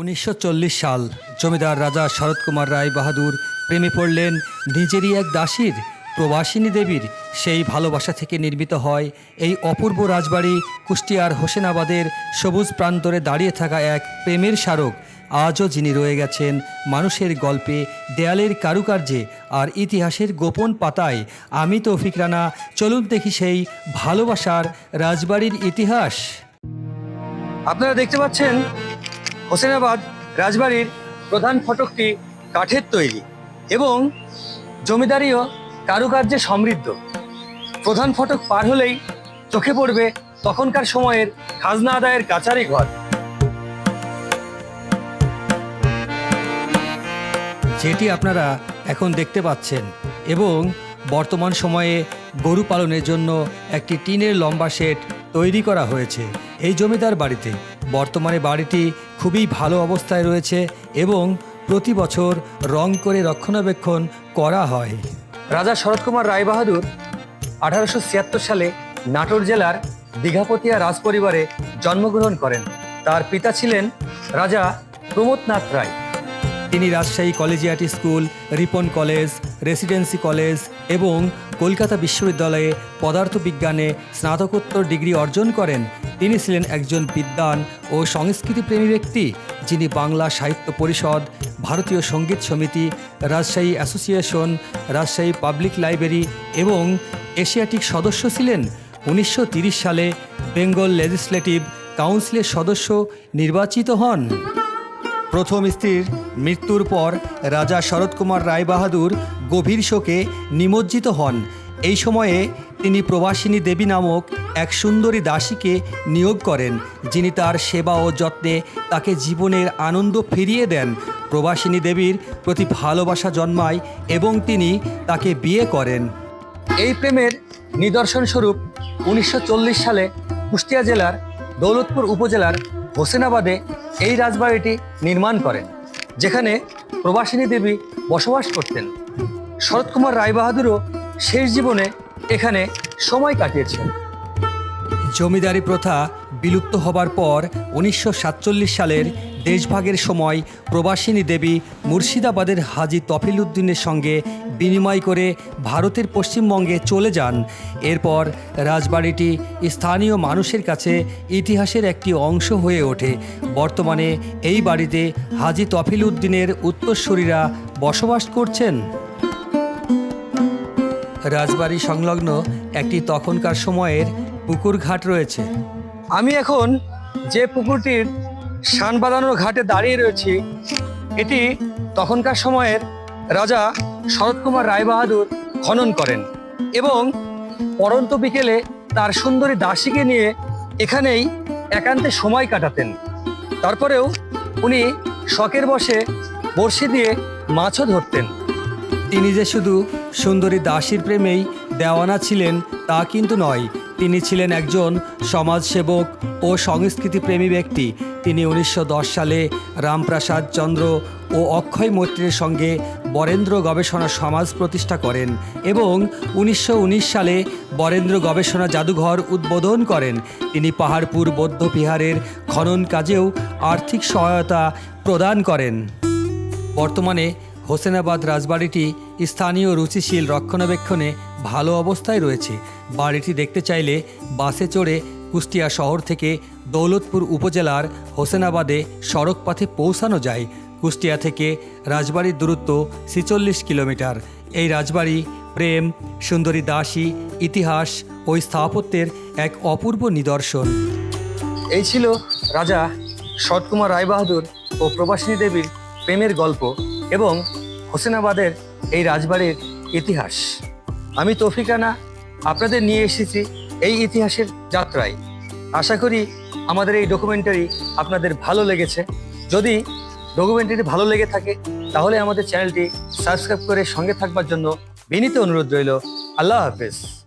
উনিশশো চল্লিশ সাল জমিদার রাজা শরৎ কুমার রায় বাহাদুর প্রেমে পড়লেন। নিজেরই এক দাসীর, প্রবাসিনী দেবীর সেই ভালোবাসা থেকে নির্মিত হয়। এই অপূর্ব রাজবাড়ি কুষ্টিয়ার হোসেনাবাদের সবুজ প্রান্তরে দাঁড়িয়ে থাকা এক প্রেমের স্মারক। আজও যিনি রয়ে গেছেন মানুষের গল্পে, দেয়ালের কারুকার্যে আর ইতিহাসের গোপন পাতায়, আমি তৌফিক রানা, চলুন দেখি সেই ভালোবাসার রাজবাড়ির ইতিহাস। আপনারা দেখতে পাচ্ছেন হোসেনাবাদ রাজবাড়ির প্রধান ফটকটি কাঠের তৈরি এবং জমিদারিও কারুকার্যে সমৃদ্ধ। প্রধান ফটক পার হলেই চোখে পড়বে তখনকার সময়ের খাজনা আদায়ের কাছারি ঘর। যেটি আপনারা এখন দেখতে পাচ্ছেন এবং বর্তমান সময়ে গরু পালনের জন্য একটি টিনের লম্বা শেড তৈরি করা হয়েছে। এই জমিদার বাড়িতে। বর্তমানে বাড়িটি খুবই ভালো অবস্থায় রয়েছে এবং প্রতি বছর রং করে রক্ষণাবেক্ষণ করা হয়। রাজা শরৎকুমার রায়বাহাদুর আঠারোশো ছিয়াত্তর সালে নাটোর জেলার দীঘাপতিয়া রাজপরিবারে জন্মগ্রহণ করেন। তার পিতা ছিলেন রাজা প্রমোদনাথ রায়। তিনি Rajshahi collegiate school, Ripon college, residency college এবং কলকাতা বিশ্ববিদ্যালয়ে পদার্থবিজ্ঞানে স্নাতকোত্তর ডিগ্রি অর্জন করেন। তিনি ছিলেন একজন বিদ্বান ও সংস্কৃতি সংস্কৃতিপ্রেমী ব্যক্তি, যিনি বাংলা সাহিত্য পরিষদ, ভারতীয় সংগীত সমিতি, Rajshahi association, Rajshahi public library এবং এশিয়াটিক সদস্য ছিলেন। উনিশশো সালে বেঙ্গল লেজিসলেটিভ কাউন্সিলের সদস্য নির্বাচিত হন। প্রথম স্ত্রীর মৃত্যুর পর রাজা শরৎকুমার রায়বাহাদুর গভীর শোকে নিমজ্জিত হন। এই সময়ে তিনি প্রবাসিনী দেবী নামক এক সুন্দরী দাসীকে নিয়োগ করেন, যিনি তার সেবা ও যত্নে তাকে জীবনের আনন্দ ফিরিয়ে দেন। প্রবাসিনী দেবীর প্রতি ভালোবাসা জন্মায় এবং তিনি তাকে বিয়ে করেন। এই প্রেমের নিদর্শনস্বরূপ উনিশশো চল্লিশ সালে কুষ্টিয়া জেলার দৌলতপুর উপজেলার হোসেনাবাদে এই রাজবাড়িটি নির্মাণ করেন, যেখানে প্রবাসিনী দেবী বসবাস করতেন। শরৎকুমার রায়বাহাদুরও শেষ জীবনে এখানে সময় কাটিয়েছেন। জমিদারি প্রথা বিলুপ্ত হবার পর উনিশশো সাতচল্লিশ সালের দেশভাগের সময় প্রবাসিনী দেবী মুর্শিদাবাদের হাজি তফিল উদ্দিনের সঙ্গে বিনিময় করে ভারতের পশ্চিমবঙ্গে চলে যান। এরপর রাজবাড়িটি স্থানীয় মানুষের কাছে ইতিহাসের একটি অংশ হয়ে ওঠে। বর্তমানে এই বাড়িতে হাজি তফিল উদ্দিনের উত্তরসূরিরা বসবাস করছেন। রাজবাড়ি সংলগ্ন একটি তখনকার সময়ের পুকুর ঘাট রয়েছে। আমি এখন যে পুকুরটির শান বাঁধানোর ঘাটে দাঁড়িয়ে রয়েছি, এটি তখনকার সময়ের রাজা শরৎকুমার রায়বাহাদুর খনন করেন এবং পরন্ত বিকেলে তার সুন্দরী দাসীকে নিয়ে এখানেই একান্তে সময় কাটাতেন। তারপরেও উনি শখের বসে বড়শি দিয়ে মাছও ধরতেন। তিনি যে শুধু সুন্দরী দাসীর প্রেমেই দেওয়ানা ছিলেন তা কিন্তু নয় তিনি ছিলেন একজন সমাজসেবক ও সংস্কৃতিপ্রেমী ব্যক্তি। তিনি উনিশশো দশ সালে রামপ্রসাদ চন্দ্র ও অক্ষয় মৈত্রের সঙ্গে বরেন্দ্র গবেষণা সমাজ প্রতিষ্ঠা করেন এবং উনিশশো উনিশ সালে বরেন্দ্র গবেষণা জাদুঘর উদ্বোধন করেন। তিনি পাহাড়পুর বৌদ্ধ বিহারের খনন কাজেও আর্থিক সহায়তা প্রদান করেন। বর্তমানে হোসেনাবাদ রাজবাড়িটি স্থানীয় রুচিশীল রক্ষণাবেক্ষণে ভালো অবস্থায় রয়েছে। বাড়িটি দেখতে চাইলে বাসে চড়ে কুষ্টিয়া শহর থেকে দৌলতপুর উপজেলার হোসেনাবাদে সড়ক পথে পৌঁছানো যায়। কুষ্টিয়া থেকে রাজবাড়ির দূরত্ব ছেচল্লিশ কিলোমিটার। এই রাজবাড়ি প্রেম, সুন্দরী দাসী, ইতিহাস ও স্থাপত্যের এক অপূর্ব নিদর্শন। এই ছিল রাজা শরৎকুমার রায়বাহাদুর ও প্রবাসিনী দেবীর প্রেমের গল্প এবং হোসেনাবাদের এই রাজবাড়ির ইতিহাস। আমি তফিকানা আপনাদের নিয়ে এসেছি এই ইতিহাসের যাত্রায়। আশা করি আমাদের এই ডকুমেন্টারি আপনাদের ভালো লেগেছে। যদি ডকুমেন্টারি ভালো লেগে থাকে, তাহলে আমাদের চ্যানেলটি সাবস্ক্রাইব করে সঙ্গে থাকবার জন্য বিনীত অনুরোধ রইল। আল্লাহ হাফেজ।